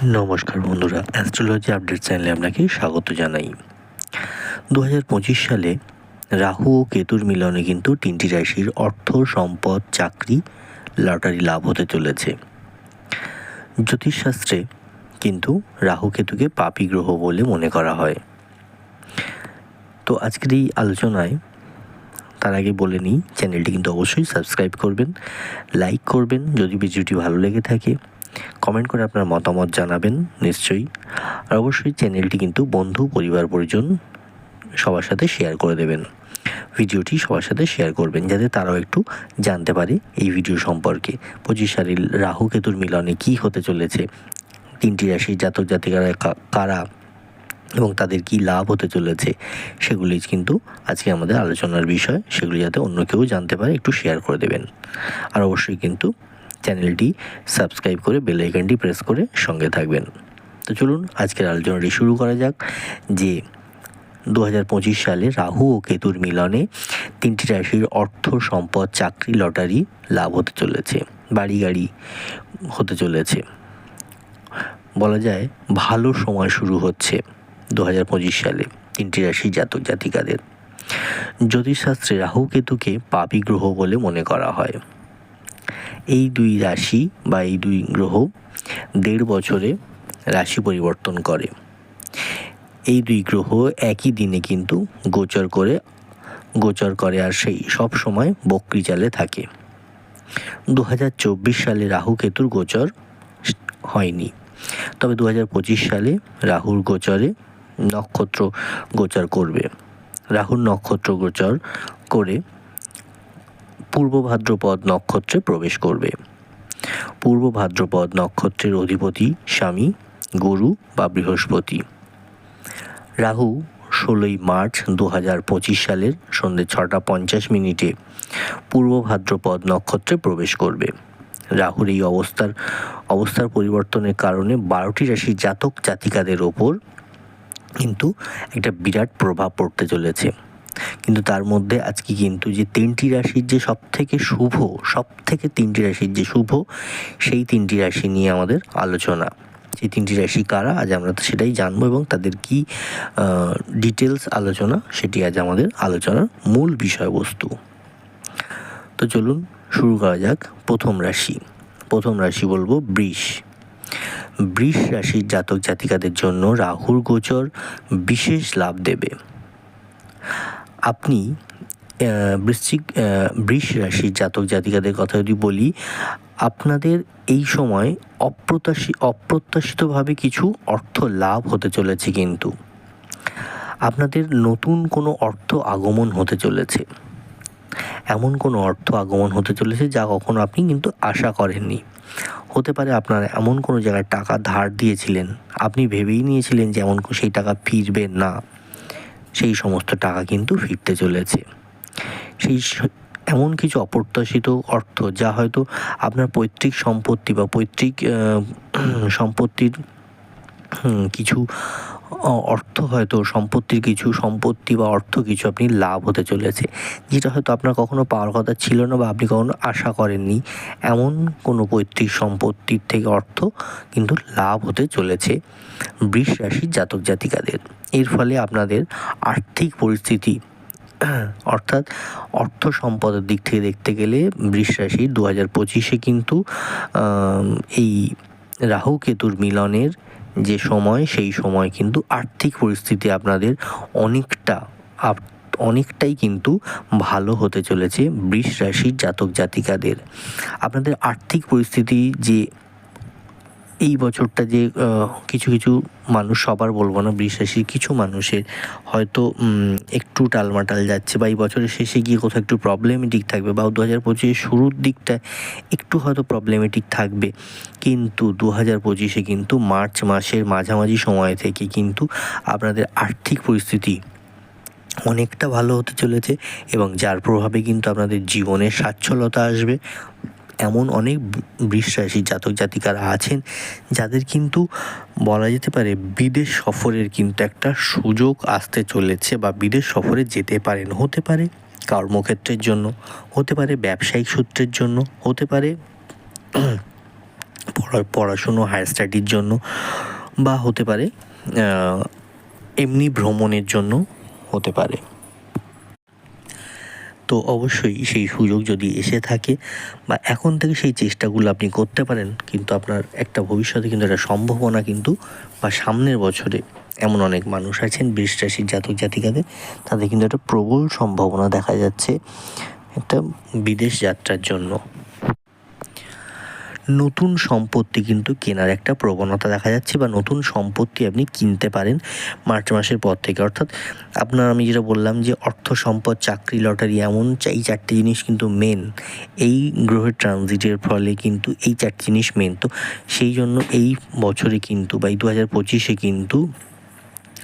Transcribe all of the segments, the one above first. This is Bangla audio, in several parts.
নমস্কার বন্ধুরা অ্যাস্ট্রোলজি আপডেট চ্যানেলে আপনাকে স্বাগত জানাই। দু হাজার পঁচিশ সালে রাহু ও কেতুর মিলনে কিন্তু তিনটি রাশির অর্থ, সম্পদ, চাকরি, লটারি লাভ হতে চলেছে। জ্যোতিষশাস্ত্রে কিন্তু রাহু কেতুকে পাপি গ্রহ বলে মনে করা হয়। তো আজকের এই আলোচনায় তার আগে বলে নিই চ্যানেলটি কিন্তু অবশ্যই সাবস্ক্রাইব করবেন লাইক করবেন, যদি ভিডিওটি ভালো লেগে থাকে। কমেন্ট করে আপনার মতামত জানাবেন, নিশ্চয়ই। আর অবশ্যই চ্যানেলটি কিন্তু বন্ধু, পরিবার, পরিজন সবার সাথে শেয়ার করে দেবেন। ভিডিওটি সবার সাথে শেয়ার করবেন, যাতে তারাও একটু জানতে পারে এই ভিডিও সম্পর্কে। পঁচিশ সালের রাহু কেতুর মিলনে কী হতে চলেছে? তিনটি রাশির জাতক জাতিকারা কারা এবং তাদের কি লাভ হতে চলেছে? সেগুলি কিন্তু আজকে আমাদের আলোচনার বিষয়। সেগুলি যাতে অন্য কেউ জানতে পারে, একটু শেয়ার করে দেবেন। আর অবশ্যই কিন্তু চ্যানেলটি সাবস্ক্রাইব করে বেল প্রেস করে সঙ্গে থাকবেন। তো চলুন, আজকের আলোচনাটি শুরু করা যাক যে দু হাজার পঁচিশ সালে রাহু ও কেতুর মিলনে তিনটি রাশির অর্থ সম্পদ চাকরি লটারি লাভ হতে চলেছে, বাড়ি গাড়ি হতে চলেছে। বলা যায় ভালো সময় শুরু হচ্ছে দু হাজার পঁচিশ সালে তিনটি রাশি জাতক জাতিকাদের। জ্যোতিষশাস্ত্রে রাহু কেতুকে পাপি গ্রহ বলে মনে করা হয়। এই দুই রাশি বা এই দুই গ্রহ দেড় বছরে রাশি পরিবর্তন করে। এই দুই গ্রহ একই দিনে কিন্তু গোচর করে গোচর করে আর সেই সব সময় বক্রি চালে থাকে। দু হাজার চব্বিশ সালে রাহু কেতুর গোচর হয়নি। তবে দু হাজার পঁচিশ সালে রাহুর গোচরে নক্ষত্র গোচর করবে। রাহুর নক্ষত্র গোচর করে পূর্ব ভাদ্রপদ নক্ষত্রে প্রবেশ করবে। পূর্ব ভাদ্রপদ নক্ষত্রের অধিপতি স্বামী, গুরু বা বৃহস্পতি। রাহু, ষোলোই মার্চ দু হাজার পঁচিশ সালের সন্ধ্যে ছটা পঞ্চাশ মিনিটে পূর্ব ভাদ্রপদ নক্ষত্রে প্রবেশ করবে। রাহুর এই অবস্থার অবস্থার পরিবর্তনের কারণে বারোটি রাশি জাতক জাতিকাদের ওপর কিন্তু একটা বিরাট প্রভাব পড়তে চলেছে। কিন্তু তার মধ্যে আজকে কিন্তু যে তিনটি রাশির যে সব থেকে শুভ সব থেকে তিনটি রাশির যে শুভ, সেই তিনটি রাশি নিয়ে আমাদের আলোচনা। সেই তিনটি রাশি কারা? আজ আমরা তো সেটাই জানব এবং তাদের কি ডিটেলস আলোচনা, সেটি আজ আমাদের আলোচনার মূল বিষয়বস্তু। তো চলুন শুরু করা যাক প্রথম রাশি। প্রথম রাশি বলব বৃষ। বৃষ রাশির জাতক জাতিকাদের জন্য রাহুর গোচর বিশেষ লাভ দেবে। আপনি বৃশ্চিক বৃষ রাশির জাতক জাতিকাদের কথা যদি বলি, আপনাদের এই সময় অপ্রত্যাশী, অপ্রত্যাশিতভাবে কিছু অর্থ লাভ হতে চলেছে কিন্তু। আপনাদের নতুন কোনো অর্থ আগমন হতে চলেছে। এমন কোনো অর্থ আগমন হতে চলেছে যা কখনো আপনি কিন্তু আশা করেননি। হতে পারে আপনার এমন কোনো জায়গায় টাকা ধার দিয়েছিলেন। আপনি ভেবেই নিয়েছিলেন যে এমন সেই টাকা ফিরবে না। সেই সমস্ত টাকা কিন্তু ফিরতে চলেছে। সেই এমন কিছু অপ্রত্যাশিত অর্থ যা হয়তো আপনার পৈতৃক সম্পত্তি বা পৈতৃক সম্পত্তির কিছু অর্থ হয়তো সম্পত্তির কিছু, সম্পত্তি বা অর্থ কিছু আপনি লাভ হতে চলেছে, যেটা হয়তো আপনার কখনো পাওয়ার কথা ছিল না বা আপনি কখনো আশা করেননি। এমন কোনো পৈতৃক সম্পত্তির থেকে অর্থ কিন্তু লাভ হতে চলেছে বৃষ রাশির জাতক জাতিকাদের। এর ফলে আপনাদের আর্থিক পরিস্থিতি, অর্থাৎ অর্থ সম্পদের দিক থেকে দেখতে গেলে বৃষ রাশি দু হাজার পঁচিশে কিন্তু এই রাহু কেতুর মিলনের যে সময়, সেই সময় কিন্তু আর্থিক পরিস্থিতি আপনাদের অনেকটা অনেকটাই কিন্তু ভালো হতে চলেছে বৃষ রাশির জাতক জাতিকাদের। আপনাদের আর্থিক পরিস্থিতি যে এই বছরটা যে কিছু কিছু মানুষ, সবার বলব না, বিশ্বাসী কিছু মানুষের হয়তো একটু টালমাটাল যাচ্ছে বা এই বছরের শেষে গিয়ে কোথাও একটু প্রবলেমেটিক থাকবে বা দু হাজার পঁচিশের শুরুর দিকটায় একটু হয়তো প্রবলেমেটিক থাকবে। কিন্তু দু হাজার পঁচিশে কিন্তু মার্চ মাসের মাঝামাঝি সময় থেকে কিন্তু আপনাদের আর্থিক পরিস্থিতি অনেকটা ভালো হতে চলেছে এবং যার প্রভাবে কিন্তু আপনাদের জীবনে স্বাচ্ছলতা আসবে। এমন অনেক রাশির জাতক জাতিকারা আছেন যাদের কিন্তু বলা যেতে পারে বিদেশ সফরের কিন্তু একটা সুযোগ আসতে চলেছে বা বিদেশ সফরে যেতে পারেন, হতে পারে কর্মক্ষেত্রের জন্য, হতে পারে ব্যবসায়িক সূত্রের জন্য, হতে পারে পড়া, পড়াশুনো হায়ার স্টাডির জন্য বা হতে পারে এমনি ভ্রমণের জন্য হতে পারে। তো অবশ্যই সেই সুযোগ যদি এসে থাকে বা এখন থেকে সেই চেষ্টাগুলো আপনি করতে পারেন, কিন্তু আপনার একটা ভবিষ্যতে কিন্তু একটা সম্ভাবনা কিন্তু বা সামনের বছরে এমন অনেক মানুষ আছেন বৃষ রাশির জাতক জাতিকাদের, তাদের কিন্তু একটা প্রবল সম্ভাবনা দেখা যাচ্ছে একটা বিদেশ যাত্রার জন্য। নতুন সম্পত্তি কিন্তু কেনার একটা প্রবণতা দেখা যাচ্ছে বা নতুন সম্পত্তি আপনি কিনতে পারেন মার্চ মাসের পর থেকে। অর্থাৎ আপনার আমি যেটা বললাম যে অর্থ সম্পদ, চাকরি, লটারি এমন এই চারটি জিনিস কিন্তু মেন এই গ্রহের ট্রানজিটের ফলে কিন্তু এই চারটি জিনিস মেন তো সেই জন্য এই বছরে কিন্তু বা এই দু হাজার পঁচিশে কিন্তু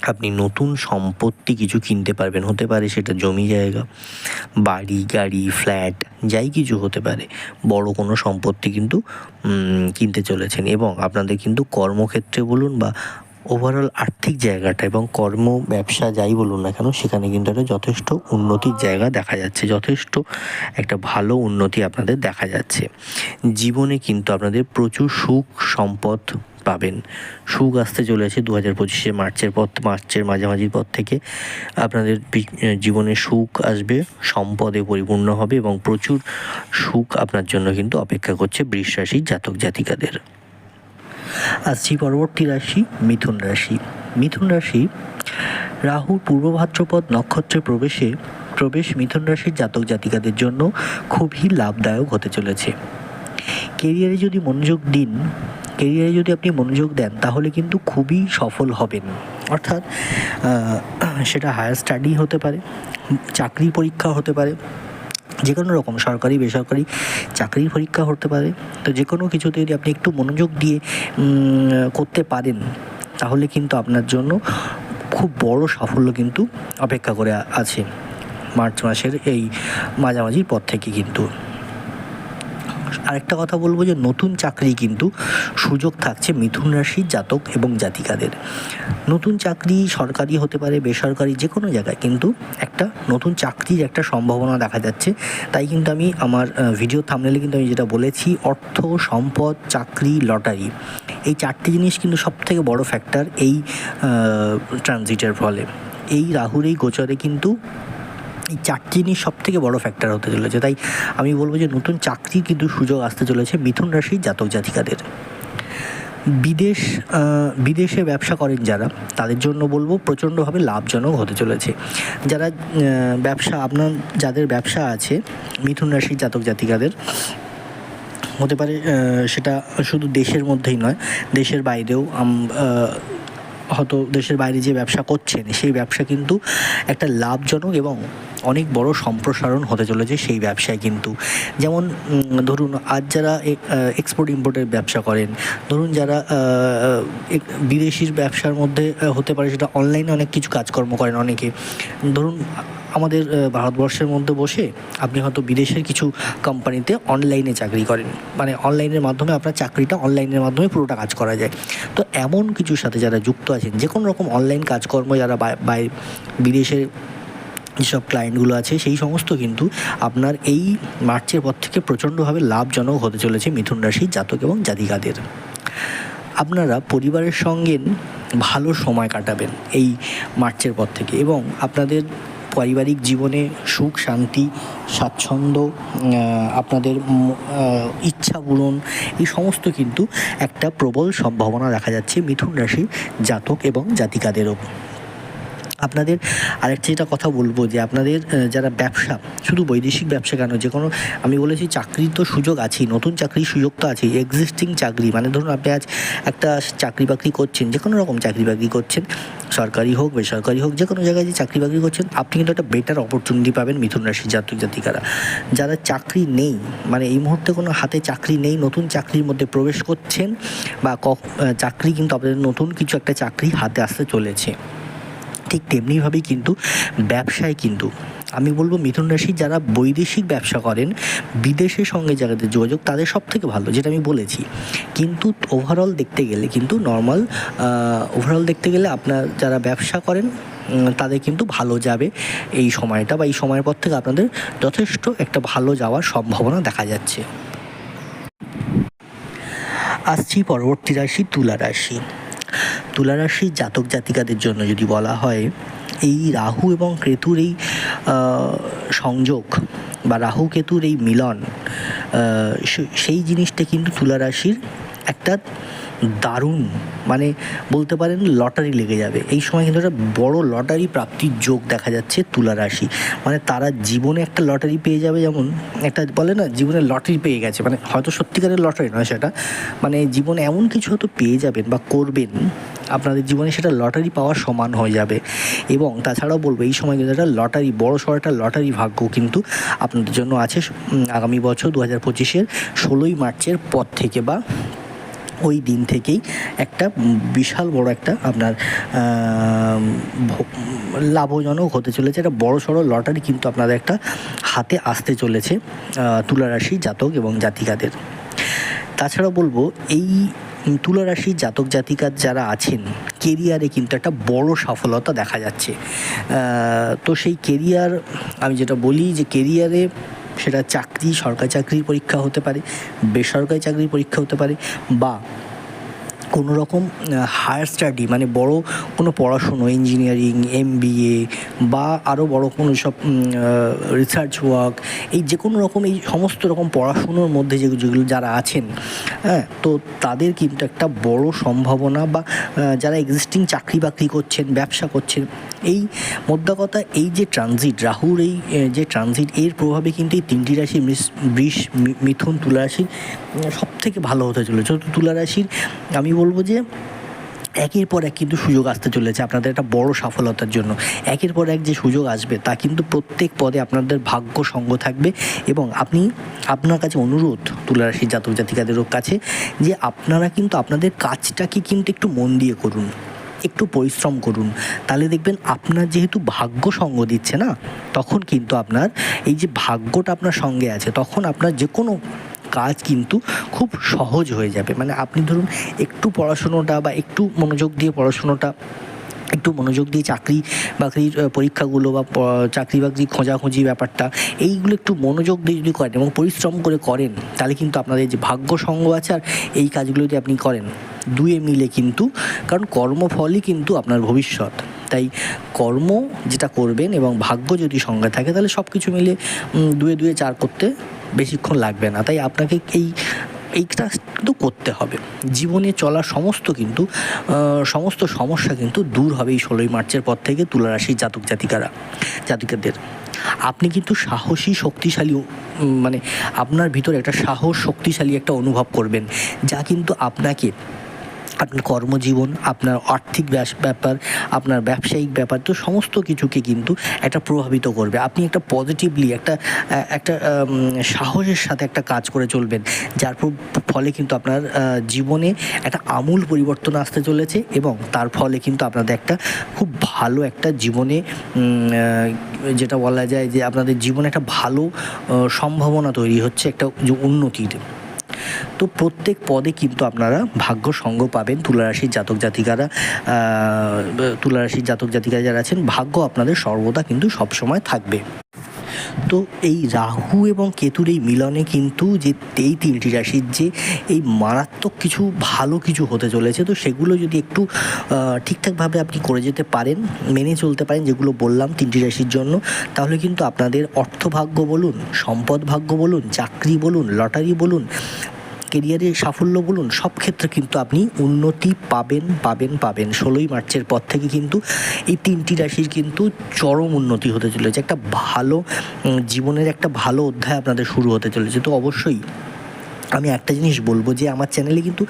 আপনি নতুন সম্পত্তি কিছু কিনতে পারবেন, হতে পারে সেটা জমি জায়গা, বাড়ি, গাড়ি ফ্ল্যাট যাই কিছু হতে পারে। বড় কোনো সম্পত্তি কিন্তু কিনতে চলেছেন। এবং আপনাদের কিন্তু কর্মক্ষেত্রে বলুন বা ওভারঅল আর্থিক জায়গাটা এবং কর্ম, ব্যবসা যাই বলুন না কেন, সেখানে কিন্তু একটা যথেষ্ট উন্নতির জায়গা দেখা যাচ্ছে। যথেষ্ট একটা ভালো উন্নতি আপনাদের দেখা যাচ্ছে। জীবনে কিন্তু আপনাদের প্রচুর সুখ সম্পদ পাবেন। সুখ আসতে চলেছে দু হাজার পঁচিশে মার্চের পর, মার্চের মাঝামাঝির পর থেকে আপনাদের জীবনে সুখ আসবে, সম্পদে পরিপূর্ণ হবে এবং প্রচুর সুখ আপনার জন্য কিন্তু অপেক্ষা করছে রাশির জাতক জাতিকাদের। আসছি পরবর্তী রাশি মিথুন রাশি। মিথুন রাশি রাহু, পূর্ব ভাদ্রপদ নক্ষত্রে প্রবেশে, প্রবেশ মিথুন রাশির জাতক জাতিকাদের জন্য খুবই লাভদায়ক হতে চলেছে। কেরিয়ারে যদি মনোযোগ দিন, কেরিয়ারে যদি আপনি মনোযোগ দেন, তাহলে কিন্তু খুবই সফল হবেন। অর্থাৎ সেটা হায়ার স্টাডি হতে পারে চাকরি পরীক্ষা হতে পারে যে কোনো রকম সরকারি, বেসরকারি চাকরির পরীক্ষা হতে পারে। তো যে কোনো কিছুতে যদি আপনি একটু মনোযোগ দিয়ে করতে পারেন, তাহলে কিন্তু আপনার জন্য খুব বড় সাফল্য কিন্তু অপেক্ষা করে আছে। মার্চ মাসের এই মাঝামাঝির পর থেকে কিন্তু। আরেকটা কথা বলব যে নতুন চাকরি কিন্তু সুযোগ থাকছে মিথুন রাশির জাতক এবং জাতিকাদের। নতুন চাকরি সরকারি হতে পারে, বেসরকারি যে কোনো জায়গায়, কিন্তু একটা নতুন চাকরির একটা সম্ভাবনা দেখা যাচ্ছে। তাই কিন্তু আমি আমার ভিডিও থামনেলে কিন্তু আমি যেটা বলেছি, অর্থ, সম্পদ, চাকরি, লটারি। এই চারটি জিনিস কিন্তু সব থেকে বড় ফ্যাক্টর এই ট্রানজিটের ফলে। এই রাহুর এই গোচরে কিন্তু এই চারটি জিনিস সব থেকে বড় ফ্যাক্টর হতে চলেছে। তাই আমি বলব যে নতুন চাকরির কিন্তু সুযোগ আসতে চলেছে মিথুন রাশির জাতক জাতিকাদের। বিদেশ বিদেশে ব্যবসা করেন যারা, তাদের জন্য বলব প্রচণ্ডভাবে লাভজনক হতে চলেছে। যারা ব্যবসা, আপনার যাদের ব্যবসা আছে মিথুন রাশির জাতক জাতিকাদের, হতে পারে সেটা শুধু দেশের মধ্যেই নয়, দেশের বাইরেও হয়তো দেশের বাইরে যে ব্যবসা করছেন, সেই ব্যবসা কিন্তু একটা লাভজনক এবং অনেক বড় সম্প্রসারণ হতে চলেছে সেই ব্যবসায় কিন্তু। যেমন ধরুন আজ যারা এক্সপোর্ট ইম্পোর্টের ব্যবসা করেন, ধরুন যারা বিদেশির ব্যবসার মধ্যে হতে পারে সেটা অনলাইনে অনেক কিছু কাজকর্ম করেন অনেকে। ধরুন আমাদের ভারতবর্ষের মধ্যে বসে আপনি হয়তো বিদেশের কিছু কোম্পানিতে অনলাইনে চাকরি করেন। মানে অনলাইনের মাধ্যমে আপনার চাকরিটা অনলাইনের মাধ্যমে পুরোটা কাজ করা যায়। তো এমন কিছুর সাথে যারা যুক্ত আছেন, যে কোনো রকম অনলাইন কাজকর্ম যারা বাই- বিদেশের যেসব ক্লায়েন্টগুলো আছে, সেই সমস্ত কিন্তু আপনার এই মার্চের পর থেকে প্রচণ্ডভাবে লাভজনক হতে চলেছে মিথুন রাশির জাতক এবং জাতিকাদের। আপনারা পরিবারের সঙ্গে ভালো সময় কাটাবেন এই মার্চের পর থেকে এবং আপনাদের পারিবারিক জীবনে সুখ, শান্তি, স্বাচ্ছন্দ্য আপনাদের ইচ্ছা পূরণ, এই সমস্ত কিন্তু একটা প্রবল সম্ভাবনা দেখা যাচ্ছে মিথুন রাশির জাতক এবং জাতিকাদেরও। আপনাদের আরেকটা যেটা কথা বলব যে আপনাদের যারা ব্যবসা, শুধু বৈদেশিক ব্যবসা কেন, যে কোনো, আমি বলেছি চাকরির তো সুযোগ আছেই, নতুন চাকরির সুযোগ তো আছেই এক্সিস্টিং চাকরি মানে ধরুন আপনি আজ একটা চাকরি বাকরি করছেন, যে কোনো রকম চাকরি বাকরি করছেন, সরকারি হোক, বেসরকারি হোক, যে কোনো জায়গায় যে চাকরি বাকরি করছেন, আপনি কিন্তু একটা বেটার অপরচুনিটি পাবেন মিথুন রাশির জাতক জাতিকারা। যারা চাকরি নেই মানে এই মুহূর্তে কোনো হাতে চাকরি নেই, নতুন চাকরির মধ্যে প্রবেশ করছেন, বা চাকরি কিন্তু আপনাদের নতুন কিছু একটা চাকরি হাতে আসতে চলেছে। ঠিক তেমনিভাবেই কিন্তু ব্যবসায় কিন্তু। আমি বলব মিথুন রাশি যারা বৈদেশিক ব্যবসা করেন, বিদেশের সঙ্গে যাদের যোগাযোগ তাদের সব থেকে ভালো, যেটা আমি বলেছি। কিন্তু ওভারঅল দেখতে গেলে কিন্তু নর্মাল ওভারঅল দেখতে গেলে আপনার যারা ব্যবসা করেন তাদের কিন্তু ভালো যাবে এই সময়টা বা এই সময়ের পর থেকে আপনাদের যথেষ্ট একটা ভালো যাওয়ার সম্ভাবনা দেখা যাচ্ছে। আসছি পরবর্তী রাশি তুলা রাশি। তুলা রাশির জাতক জাতিকাদের জন্য যদি বলা হয়, এই রাহু এবং কেতুর এই সংযোগ বা রাহু কেতুর এই মিলন সেই জিনিসটা কিন্তু তুলা রাশির একটা দারুণ মানে বলতে পারেন লটারি লেগে যাবে। এই সময় কিন্তু একটা বড় লটারি প্রাপ্তির যোগ দেখা যাচ্ছে তুলা রাশি। মানে তারা জীবনে একটা লটারি পেয়ে যাবে যেমন, একটা বলে না, জীবনে লটারি পেয়ে গেছে। মানে হয়তো সত্যিকারের লটারি নয় সেটা। মানে জীবনে এমন কিছু হয়তো পেয়ে যাবেন বা করবেন, আপনাদের জীবনে সেটা লটারি পাওয়ার সমান হয়ে যাবে। এবং তাছাড়াও বলব, এই সময় কিন্তু একটা লটারি, বড় সড়ো একটা লটারি ভাগ্য কিন্তু আপনাদের জন্য আছে আগামী বছর দু হাজার পঁচিশের ষোলোই মার্চের পর থেকে বা ওই দিন থেকেই একটা বিশাল বড় একটা আপনার লাভজনক হতে চলেছে। একটা বড় সড়ো লটারি কিন্তু আপনাদের একটা হাতে আসতে চলেছে আহ, তুলা রাশি জাতক এবং জাতিকাদের। তাছাড়া বলব এই তুলা রাশির জাতক জাতিকার যারা আছেন কেরিয়ারে কিন্তু একটা বড় সফলতা দেখা যাচ্ছে। তো সেই কেরিয়ার আমি যেটা বলি যে কেরিয়ারে সেটা চাকরি সরকারি চাকরির পরীক্ষা হতে পারে বেসরকারি চাকরির পরীক্ষা হতে পারে বা কোনো রকম হায়ার স্টাডি মানে বড় কোনো পড়াশুনো ইঞ্জিনিয়ারিং এম বা আরও বড় কোনো সব রিসার্চ ওয়ার্ক এই যে কোনো রকম, এই সমস্ত রকম পড়াশুনোর মধ্যে যে যেগুলো যারা আছেন হ্যাঁ তো তাদের কিন্তু একটা বড় সম্ভাবনা বা যারা এক্সিস্টিং চাকরি বাকরি করছেন, ব্যবসা করছেন, এই মোদ্দা কথা এই যে ট্রানজিট রাহুর এই যে ট্রানজিট এর প্রভাবে কিন্তু এই তিনটি রাশি বৃষ মিথুন, তুলা রাশির সব থেকে ভালো হতে চলেছে। তো তুলা রাশির, আমি বলব যে একের পর এক কিন্তু সুযোগ আসতে চলেছে আপনাদের একটা বড় সফলতার জন্য। একের পর এক যে সুযোগ আসবে তা কিন্তু প্রত্যেক পদে আপনাদের ভাগ্য সঙ্গ থাকবে এবং আপনি, আপনার কাছে অনুরোধ তুলারাশির জাতক জাতিকাদের কাছে যে আপনারা কিন্তু আপনাদের কাজটাকে কিন্তু একটু মন দিয়ে করুন, একটু পরিশ্রম করুন। তাহলে দেখবেন আপনার যেহেতু ভাগ্য সঙ্গ দিচ্ছে না, তখন কিন্তু আপনার এই যে ভাগ্যটা আপনার সঙ্গে আছে, তখন আপনার যে কোনো কাজ কিন্তু খুব সহজ হয়ে যাবে। মানে আপনি ধরুন একটু পড়াশুনোটা বা একটু মনোযোগ দিয়ে পড়াশুনোটা, একটু মনোযোগ দিয়ে চাকরি বাকরির পরীক্ষাগুলো বা চাকরি বাকরি খোঁজাখুঁজি ব্যাপারটা, এইগুলো একটু মনোযোগ দিয়ে যদি করেন এবং পরিশ্রম করে করেন, তাহলে কিন্তু আপনাদের যে ভাগ্য সঙ্গ আছে আর এই কাজগুলো যদি আপনি করেন, দুয়ে মিলে কিন্তু, কারণ কর্মফলই কিন্তু আপনার ভবিষ্যৎ। তাই কর্ম যেটা করবেন এবং ভাগ্য যদি সঙ্গে থাকে, তাহলে সব কিছু মিলে দুয়ে দুয়ে চার করতে বেশিক্ষণ লাগবে না। তাই আপনাকে এই, এইটা কিন্তু করতে হবে। জীবনে চলার সমস্ত কিন্তু সমস্ত সমস্যা কিন্তু দূর হবে এই ষোলোই মার্চের পর থেকে তুলারাশির জাতক জাতিকারা, জাতিকাদের। আপনি কিন্তু সাহসী, শক্তিশালী মানে আপনার ভিতরে একটা সাহস, শক্তিশালী একটা অনুভব করবেন, যা কিন্তু আপনাকে আপনার কর্মজীবন, আপনার আর্থিক ব্যাপার, আপনার ব্যবসায়িক ব্যাপার, তো সমস্ত কিছুকে কিন্তু একটা প্রভাবিত করবে। আপনি একটা পজিটিভলি একটা একটা সাহসের সাথে একটা কাজ করে চলবেন, যার ফলে কিন্তু আপনার জীবনে একটা আমূল পরিবর্তন আসতে চলেছে এবং তার ফলে কিন্তু আপনাদের একটা খুব ভালো একটা জীবনে যেটা বলা যায় যে আপনাদের জীবনে একটা ভালো সম্ভাবনা তৈরি হচ্ছে, একটা উন্নতির। তো প্রত্যেক পদে কিন্তু আপনারা ভাগ্য সঙ্গ পাবেন। তুলারাশির জাতক জাতিকারা তুলারাশির জাতক জাতিকা যারা আছেন, ভাগ্য আপনাদের সর্বদা কিন্তু সবসময় থাকবে। তো এই রাহু এবং কেতুর এই মিলনে কিন্তু যে এই তিনটি রাশির যে এই মারাত্মক কিছু ভালো কিছু হতে চলেছে, তো সেগুলো যদি একটু ঠিকঠাকভাবে আপনি করে যেতে পারেন, মেনে চলতে পারেন, যেগুলো বললাম তিনটি রাশির জন্য, তাহলে কিন্তু আপনাদের অর্থভাগ্য বলুন, সম্পদ ভাগ্য বলুন, চাকরি বলুন, লটারি বলুন কেরিয়ারে সাফল্য বলুন, সব ক্ষেত্রে কিন্তু আপনি উন্নতি পাবেন পাবেন পাবেন। ষোলোই মার্চের পর থেকে কিন্তু এই তিনটি রাশির কিন্তু চরম উন্নতি হতে চলেছে। একটা ভালো জীবনের একটা ভালো অধ্যায় আপনাদের শুরু হতে চলেছে। তো অবশ্যই আমি একটা জিনিস বলব যে আমার চ্যানেলে কিন্তু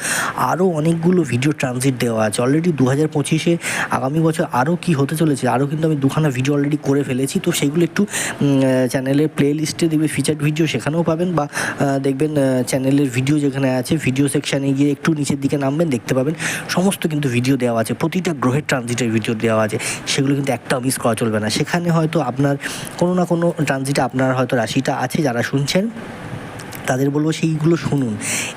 আরও অনেকগুলো ভিডিও ট্রানজিট দেওয়া আছে। অলরেডি দু হাজার পঁচিশে আগামী বছর আরও কী হতে চলেছে আরও কিন্তু আমি দুখানা ভিডিও অলরেডি করে ফেলেছি। তো সেগুলো একটু চ্যানেলের প্লে লিস্টে দেখবে ফিচার ভিডিও সেখানেও পাবেন বা দেখবেন চ্যানেলের ভিডিও যেখানে আছে ভিডিও সেকশানে গিয়ে একটু নিচের দিকে নামবেন, দেখতে পাবেন সমস্ত কিন্তু ভিডিও দেওয়া আছে। প্রতিটা গ্রহের ট্রানজিটের ভিডিও দেওয়া আছে। সেগুলো কিন্তু একটাও মিস করা চলবে না। সেখানে হয়তো আপনার কোনো না কোনো ট্রানজিটে আপনার হয়তো রাশিটা আছে যারা শুনছেন। তাদের বলব সেইগুলো শুনুন।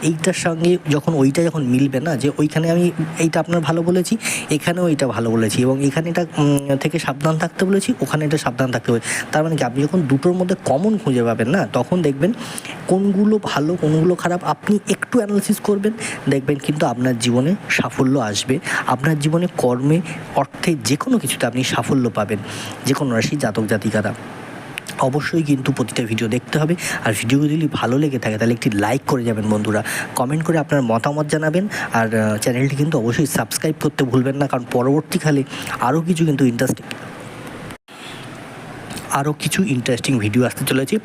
এইটার সঙ্গে যখন ওইটা যখন মিলবে না, যে ওইখানে আমি এইটা আপনার ভালো বলেছি, এখানেও এইটা ভালো বলেছি এবং এখানে এটা থেকে সাবধান থাকতে বলেছি, ওখানে এটা সাবধান থাকতে হবে তার মানে কি, আপনি যখন দুটোর মধ্যে কমন খুঁজে পাবেন না, তখন দেখবেন কোনগুলো ভালো, কোনগুলো খারাপ, আপনি একটু অ্যানালিসিস করবেন, দেখবেন কিন্তু আপনার জীবনে সাফল্য আসবে। আপনার জীবনে কর্মে অর্থে যে কোনো কিছুতে আপনি সাফল্য পাবেন যে কোনো রাশি, জাতক, জাতিকারা। অবশ্যই কিন্তু প্রতিটা ভিডিও দেখতে হবে। আর ভিডিও যদি ভালো লেগে থাকে, তাহলে একটি লাইক করে যাবেন বন্ধুরা। কমেন্ট করে আপনার মতামত জানাবেন। আর চ্যানেলটি কিন্তু অবশ্যই সাবস্ক্রাইব করতে ভুলবেন না, কারণ পরবর্তীকালে আরও কিছু কিন্তু ইন্টারেস্টিং আরও কিছু ইন্টারেস্টিং ভিডিও আসতে চলেছে,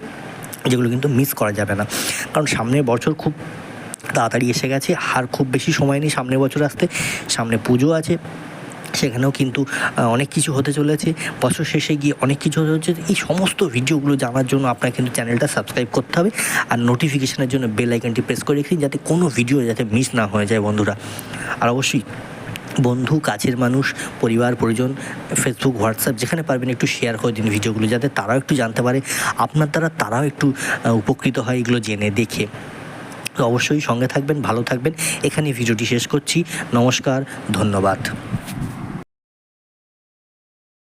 যেগুলো কিন্তু মিস করা যাবে না। কারণ সামনের বছর খুব তাড়াতাড়ি এসে গেছে, আর খুব বেশি সময় নেই সামনের বছর আসতে। সামনে পুজো আছে সেখানেও কিন্তু অনেক কিছু হতে চলেছে। বছর শেষে গিয়ে অনেক কিছু হতে হচ্ছে এই সমস্ত ভিডিওগুলো জানার জন্য আপনার কিন্তু চ্যানেলটা সাবস্ক্রাইব করতে হবে আর নোটিফিকেশনের জন্য বেল আইকনটি প্রেস করে রেখে যাতে কোনো ভিডিও যাতে মিস না হয়ে যায় বন্ধুরা। আর অবশ্যই বন্ধু, কাছের মানুষ, পরিবার, পরিজন ফেসবুক হোয়াটসঅ্যাপ যেখানে পারবেন একটু শেয়ার করে দিন ভিডিওগুলো যাতে তারাও একটু জানতে পারে। আপনার দ্বারা তারাও একটু উপকৃত হয় এগুলো জেনে দেখে। তো অবশ্যই সঙ্গে থাকবেন, ভালো থাকবেন। এখানে ভিডিওটি শেষ করছি। নমস্কার, ধন্যবাদ।